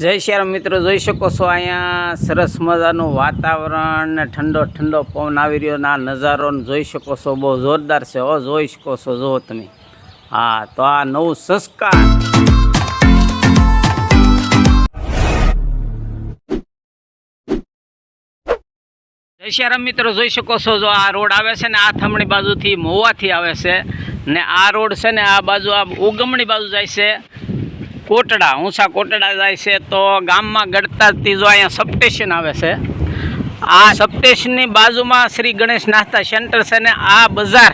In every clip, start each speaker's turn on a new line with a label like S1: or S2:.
S1: જય શ્યારામ મિત્રો, જોઈ શકો છો અહીંયા સરસ મજાનું વાતાવરણ ને ઠંડો ઠંડો પવન આવી રહ્યો ને આ નજારો જોઈ શકો છો, બહુ જોરદાર છે. હો, જોઈ શકો છો જો તમે. હા, તો આ નવું સંસ્કાર. જયશ્યારામ મિત્રો, જોઈ શકો છો, જો આ રોડ આવે છે ને, આ થમણી બાજુથી મોવાથી આવે છે ને આ રોડ છે ને, આ બાજુ, આ ઉગમણી બાજુ જાય છે. કોટડા, ઊંચા કોટડા જાય છે તો ગામમાં ગળતાથી જો અહીંયા સબસ્ટેશન આવે છે, આ સબસ્ટેશનની બાજુમાં શ્રી ગણેશ નાસ્તા સેન્ટર છે ને આ બજાર.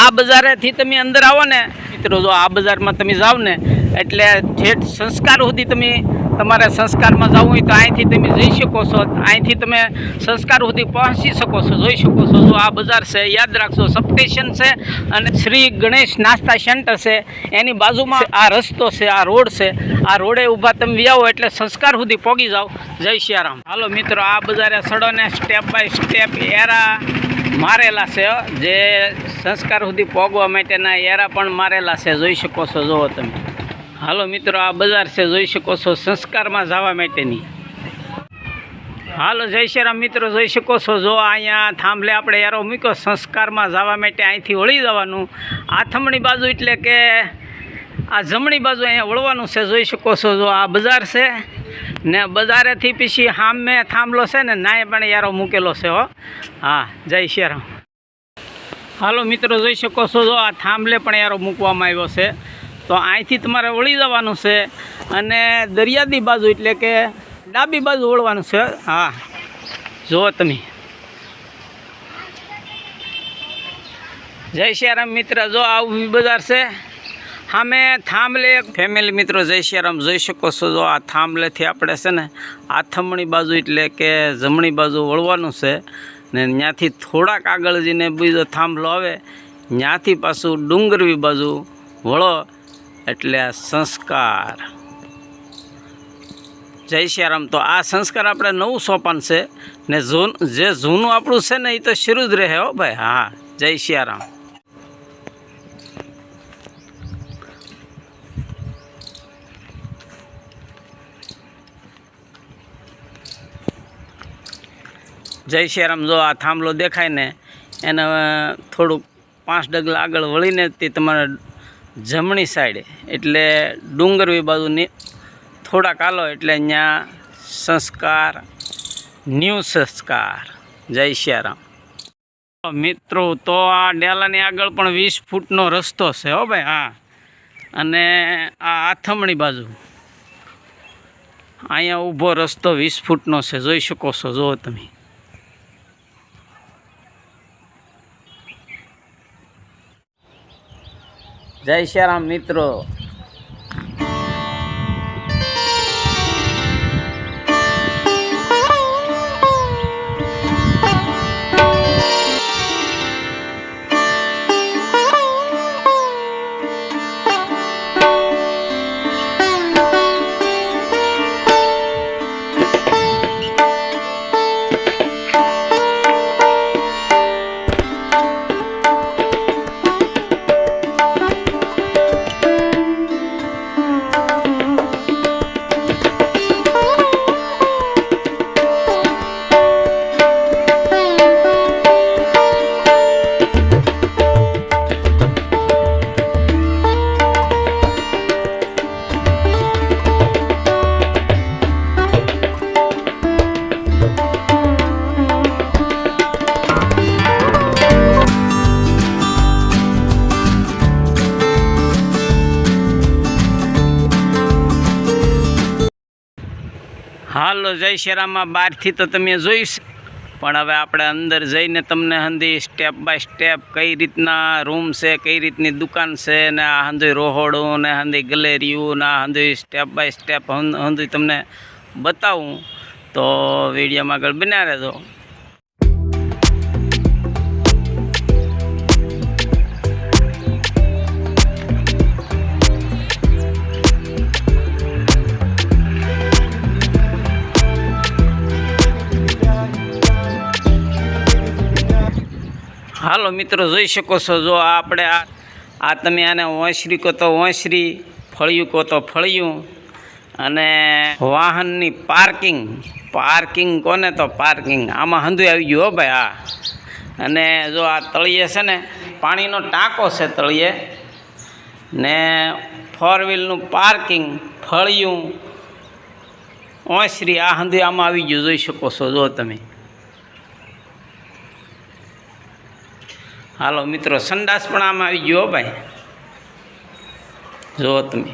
S1: આ બજારેથી તમે અંદર આવો ને, મિત્રો, જો આ બજારમાં તમે જાઓ ને, એટલે ઠેઠ સંસ્કાર સુધી તમે તમારે સંસ્કારમાં જવું હોય તો અહીંથી તમે જઈ શકો છો. અહીંથી તમે સંસ્કાર સુધી પહોંચી શકો છો, જોઈ શકો છો. જો આ બજાર છે, યાદ રાખજો, સબસ્ટેશન છે અને શ્રી ગણેશ નાસ્તા સેન્ટર છે. એની બાજુમાં આ રસ્તો છે, આ રોડ છે. આ રોડે ઊભા તમે વ્યાવો એટલે સંસ્કાર સુધી પહોંચી જાઓ. જય સિયારામ હાલો મિત્રો, આ બજારે સડોને સ્ટેપ બાય સ્ટેપ એરા મારેલા છે જે સંસ્કાર સુધી પહોંચવા માટેના એરા પણ મારેલા છે. જોઈ શકો છો, જુઓ તમે. હાલો મિત્રો, આ બજાર છે, જોઈ શકો છો, સંસ્કારમાં જવા માટેની. હાલો, જય શ્રીરામ મિત્રો, જોઈ શકો છો, જો અહીંયા થાંભલે આપણે એરો મૂક્યો, સંસ્કારમાં જવા માટે અહીંથી વળી જવાનું. આથમણી બાજુ એટલે કે આ જમણી બાજુ અહીંયા વળવાનું છે, જોઈ શકો છો, જો આ બજાર છે. ને બજારેથી પછી હામે થાંભલો છે ને, નાય પણ યારો મૂકેલો છે, હો. હા, જય શ્રીરામ હાલો મિત્રો, જોઈ શકો છો, જો આ થાંભલે પણ યારો મૂકવામાં આવ્યો છે. તો અહીંથી તમારે વળી જવાનું છે અને દરિયાદી બાજુ એટલે કે ડાબી બાજુ વળવાનું છે. હા. જુઓ તમે. જય શ્રીરામ મિત્ર, જો આવું બજાર છે, સામે થાંભલે ફેમિલી મિત્રો જય શ્રીરામ જોઈ શકો છો. જો આ થાંભલેથી આપણે છે ને, આથમણી બાજુ એટલે કે જમણી બાજુ વળવાનું છે ને ત્યાંથી થોડાક આગળ જઈને બીજો થાંભલો આવે, ત્યાંથી પાછું ડુંગરવી બાજુ વળો. એટલે આ સંસ્કાર. જય શ્રીરામ તો આ સંસ્કાર આપણે નવું સોપાન છે ને જૂન, જે જૂનું આપણું છે ને એ તો શરૂ જ રહે હો ભાઈ. હા જય શ્રીરામ જય શ્રીરામ જો આ થાંભલો દેખાય ને, એને થોડુંક પાંચ ડગલા આગળ વળીને તે તમારે જમણી સાઈડે એટલે ડુંગરવી બાજુની થોડાક આલો, એટલે અહીંયા સંસ્કાર, ન્યૂ સંસ્કાર. જય શ્રીરામ મિત્રો, તો આ ડેલાની આગળ પણ વીસ ફૂટનો રસ્તો છે, હો ભાઈ, હા. અને આ આથમણી બાજુ. અહીંયા ઊભો રસ્તો વીસ ફૂટનો છે, જોઈ શકો છો, જુઓ તમે. જય શ્રી રામ મિત્રો. હાલો, જય શ્રીરામમાં બહારથી તો તમે જોઈશ. પણ હવે આપણે અંદર જઈને તમને હંધી સ્ટેપ બાય સ્ટેપ કઈ રીતના રૂમ છે, કઈ રીતની દુકાન છે, ને આ હંધી રોહોડું, ને હંધી ગલેરિયું ને આ હંધી સ્ટેપ બાય સ્ટેપ હંધી તમને બતાવું. તો વિડીયોમાં આગળ બનાવે રહેજો. હાલો મિત્રો, જોઈ શકો છો, જો આપણે આ આ તમે આને ઓંસરી કહો તો ઓંસરી, ફળિયું કહો તો ફળિયું. અને વાહનની પાર્કિંગ પાર્કિંગ કોને તો પાર્કિંગ? આમાં હંધુ આવી ગયું હો ભાઈ આ અને જો આ તળિયે છે ને, પાણીનો ટાંકો છે તળિયે, ને ફોર વ્હીલનું પાર્કિંગ, ફળિયું, ઓસરી, આ હંધુ આમાં આવી ગયું, જોઈ શકો છો, જો તમે. હાલો, મિત્રો સંડાસ પણ આમાં આવી ગયો ભાઈ. જુઓ તમે.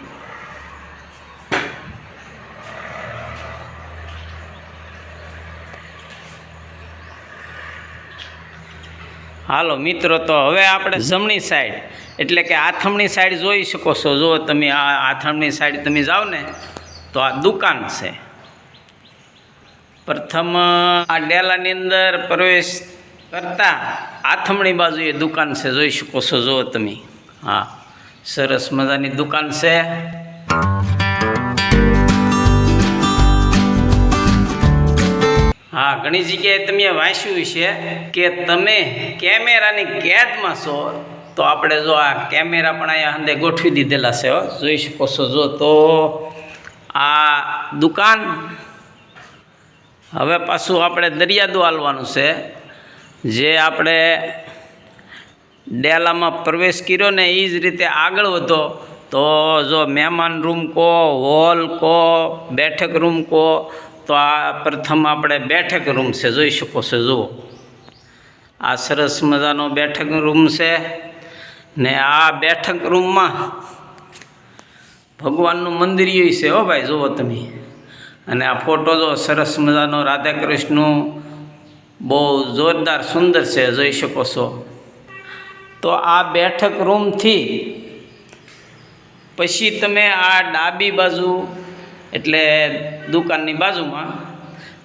S1: હાલો, મિત્રો, તો હવે આપણે જમણી સાઈડ, એટલે કે આથમણી સાઈડ જોઈ શકો છો. જો તમે, આ આથમણી સાઈડ તમે જાઓ ને, તો આ દુકાન છે. પ્રથમ, આ ડેલાની અંદર પ્રવેશ કરતા આથમણી બાજુ એ દુકાન છે, જોઈ શકો છો જો તમે. હા, સરસ મજાની દુકાન છે. હા, ઘણી જગ્યાએ તમે વાંચ્યું છે કે તમે કેમેરાની કેદમાં છો, તો આપણે જો આ કેમેરા પણ અહીંયા અંદર ગોઠવી દીધેલા છે જોઈ શકો છો જો તો આ દુકાન. હવે પાછું આપણે દરિયાદો હાલવાનું છે. જે આપણે ડેલામાં પ્રવેશ કર્યો ને એ જ રીતે આગળ વધો, તો જો મહેમાન રૂમ કહો હોલ કહો બેઠક રૂમ કહો તો આ પ્રથમ આપણે બેઠક રૂમ છે, જોઈ શકો છો, જુઓ. આ સરસ મજાનો બેઠક રૂમ છે ને આ બેઠક રૂમમાં ભગવાનનું મંદિર છે, હો ભાઈ, જુઓ તમે. અને આ ફોટો જો સરસ મજાનો રાધા કૃષ્ણનું બહુ જોરદાર સુંદર છે, જોઈ શકો છો. તો આ બેઠક રૂમથી પછી તમે આ ડાબી બાજુ, એટલે દુકાનની બાજુમાં,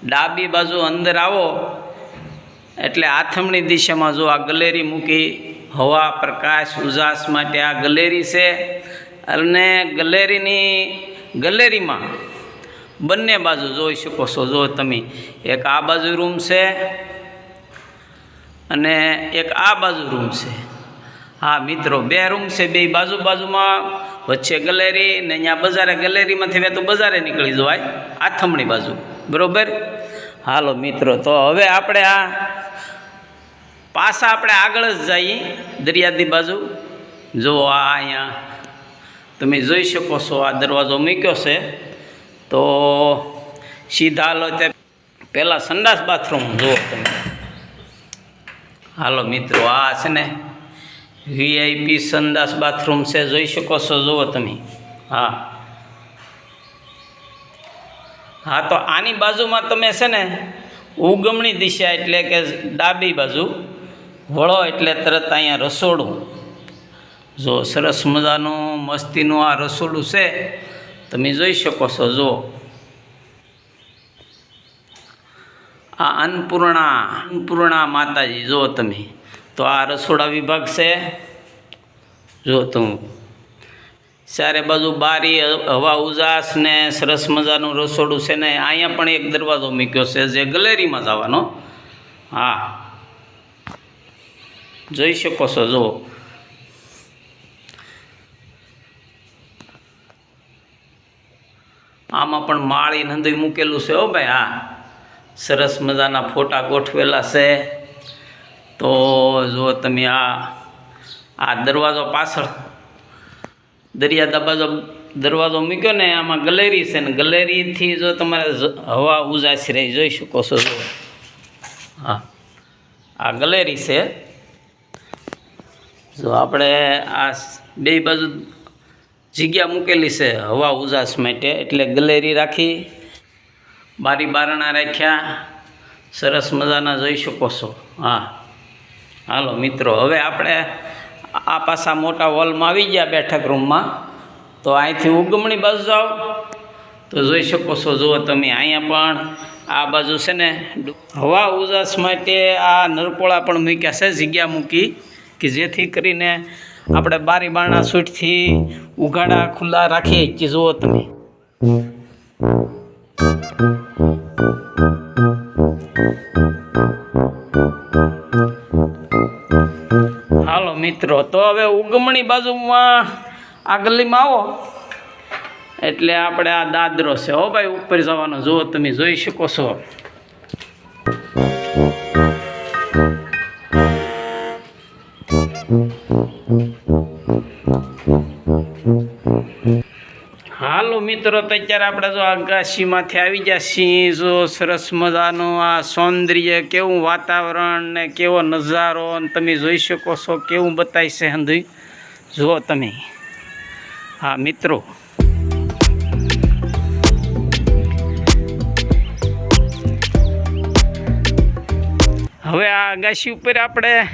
S1: ડાબી બાજુ અંદર આવો, એટલે આથમણી દિશામાં જો આ ગલેરી મૂકી, હવા, પ્રકાશ, ઉજાસ માટે આ ગલેરી છે. અને ગલેરીની ગલેરીમાં બંને બાજુ જોઈ શકો છો. જો તમે એક આ બાજુ રૂમ છે અને એક આ બાજુ રૂમ છે. હા, મિત્રો, બે રૂમ છે. બે બાજુ બાજુમાં વચ્ચે ગલેરી ને અહીંયા બજારે ગલેરીમાંથી તો બજારે નીકળી જવાય. આથમણી બાજુ. બરોબર? હાલો, મિત્રો, તો હવે આપણે આ પાછા આપણે આગળ જ જઈએ દરિયાદી બાજુ. જો આ અહીંયા તમે જોઈ શકો છો, આ દરવાજો મૂક્યો છે. તો સીધા હાલો તે પહેલાં સંડાસ બાથરૂમ જુઓ તમે. હાલો મિત્રો, આ છે ને વીઆઈપી સંડાસ બાથરૂમ છે, જોઈ શકો છો, જુઓ તમે. હા. હા, તો આની બાજુમાં તમે છે ને ઉગમણી દિશા એટલે કે ડાબી બાજુ, વળો એટલે તરત અહીંયા રસોડું. જો સરસ મજાનું, મસ્તીનું આ રસોડું છે તમે જોઈ શકો છો જો આ અન્નપૂર્ણા અન્નપૂર્ણા માતાજી જો તમે. તો આ રસોડા વિભાગ છે. જો તું. ચારે બાજુ બારી, હવા ઉજાસ ને સરસ મજાનું રસોડું છે ને અહીંયા પણ એક દરવાજો મૂક્યો છે જે ગલેરીમાં જવાનો. હા. જોઈ શકો છો જો આમાં પણ માળી નંદી મૂકેલું છે હો ભાઈ, હા. સરસ મજાના ફોટા ગોઠવેલા છે. તો જો તમે આ આ દરવાજો પાછળ, દરિયા દબાજો, દરવાજો મૂક્યો ને, આમાં ગલેરી છે ને, ગલેરીથી જો તમારે હવા ઉજાસી રહી જોઈ શકો છો જો. હા. આ ગલેરી છે. જો આપણે આ બે બાજુ જગ્યા મૂકેલી છે, હવા ઉજાસ માટે. એટલે ગલેરી રાખી, બારી બારણા રાખ્યા. સરસ મજાના જોઈ શકો છો. હા. હાલો મિત્રો, હવે આપણે આ પાછા મોટા હોલમાં આવી ગયા બેઠક રૂમમાં. તો અહીંથી ઉગમણી બાજુ જાઓ તો જોઈ શકો છો, જુઓ તમે અહીંયા પણ આ બાજુ છે ને, હવા ઉજાસ માટે આ નરકોળા પણ મૂક્યા છે, જગ્યા મૂકી, કે જેથી કરીને આપણે બારી બારણા સૂટથી ઉઘાડા ખુલ્લા રાખીએ કે જુઓ તમે. હાલો મિત્રો તો હવે ઉગમણી બાજુમાં આગલીમાં આવો. એટલે આપણે આ દાદરો છે હો ભાઈ ઉપર જવાનો. જુઓ તમે જોઈ શકો છો. હાલો મિત્રો, તો અત્યારે આપણે જો આગાશીમાંથી આવી ગયા સિંહ જો સરસ મજાનું આ સૌંદર્ય, કેવું વાતાવરણ ને કેવો નજારો, ને તમે જોઈ શકો છો, કેવું બતાવી છે હંધુઈ જુઓ તમે. હા, મિત્રો. હવે આ આગાશી ઉપર આપણે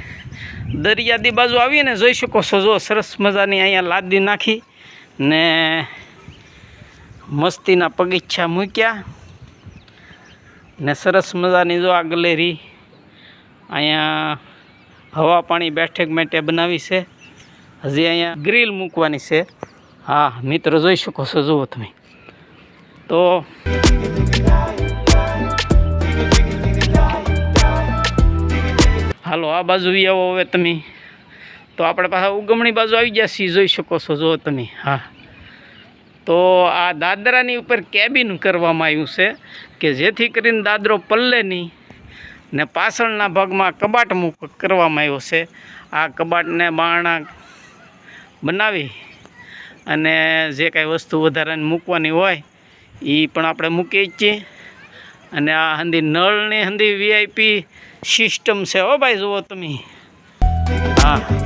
S1: દરિયાદી બાજુ આવીને જોઈ શકો છો, જો સરસ મજાની અહીંયા લાદી નાખી ને મસ્તીના પગીચા મૂક્યા ને સરસ મજાની જો આ ગલેરી અહીંયા હવા પાણી બેઠક માટે બનાવી છે. હજી અહીંયા ગ્રીલ મૂકવાની છે. હા, મિત્રો જોઈ શકો છો, જુઓ તમે. તો હાલો, આ બાજુ આવો હવે તમે. તો આપણે પાછા ઉગમણી બાજુ આવી ગયા છીએ જોઈ શકો છો, જુઓ તમે. હા. તો આ દાદરાની ઉપર કેબિન કરવામાં આવ્યું છે કે જેથી કરીને દાદરો પલ્લે નહીં ને પાછળના ભાગમાં કબાટ મૂક કરવામાં આવ્યો છે. આ કબાટને બારણા બનાવી અને જે કાંઈ વસ્તુ વધારાની મૂકવાની હોય એ પણ આપણે મૂકીએ છીએ અને આ હંધી નળની હંધી વીઆઈપી સિસ્ટમ છે હો ભાઈ, જુઓ તમે. હા.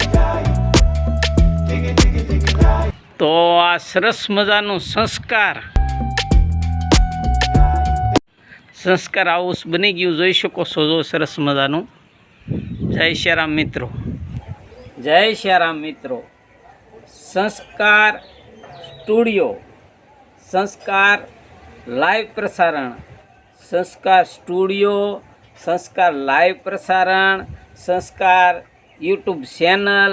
S1: તો આ સરસ મજાનું સંસ્કાર. સંસ્કાર હાઉસ બની ગયું, જોઈ શકો છો જો સરસ મજાનું. જય શ્યારામ મિત્રો. જય શ્યારામ મિત્રો. સંસ્કાર સ્ટુડિયો, સંસ્કાર લાઈવ પ્રસારણ, સંસ્કાર સ્ટુડિયો, સંસ્કાર લાઈવ પ્રસારણ, સંસ્કાર યુટ્યુબ ચેનલ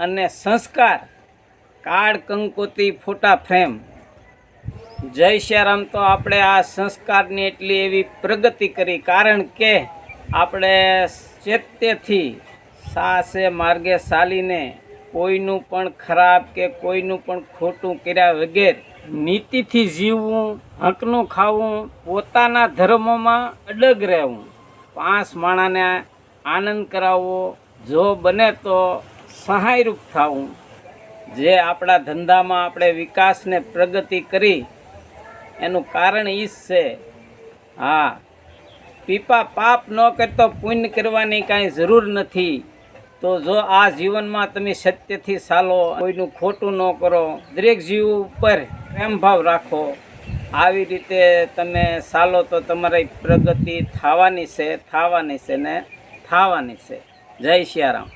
S1: અને સંસ્કાર કાર્ડ કંકોતી ફોટા ફ્રેમ. જય શ્યારામ, તો આપણે આ સંસ્કારની એટલી એવી પ્રગતિ કરી, કારણ કે આપણે ચેત્યથી સાસે માર્ગે ચાલીને કોઈનું પણ ખરાબ કે કોઈનું પણ ખોટું કર્યા વગેરે નીતિથી જીવવું, હકનું ખાવું, પોતાના ધર્મોમાં અડગ રહેવું. પાંચ માણાને આનંદ કરાવવો, જો બને તો સહાયરૂપ થવું. જે આપણા ધંધામાં આપણે વિકાસને પ્રગતિ કરી, એનું કારણ ઈ જ છે. હા, પીપા પાપ ન કરતો પુણ્ય કરવાની કાંઈ જરૂર નથી. તો જો આ જીવનમાં તમે સત્યથી ચાલો, કોઈનું ખોટું ન કરો, દરેક જીવ ઉપર પ્રેમભાવ રાખો. આવી રીતે તમે ચાલો તો તમારી પ્રગતિ થવાની છે થવાની છે ને થવાની છે. જય સિયારામ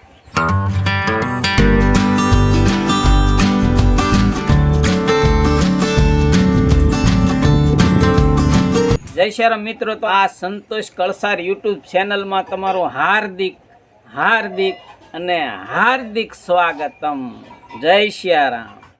S1: જય શ્યારામ મિત્રો, તો આ સંતોષ કળસાર યુટ્યુબ ચેનલમાં તમારું હાર્દિક હાર્દિક અને હાર્દિક સ્વાગતમ. જય શ્યારામ.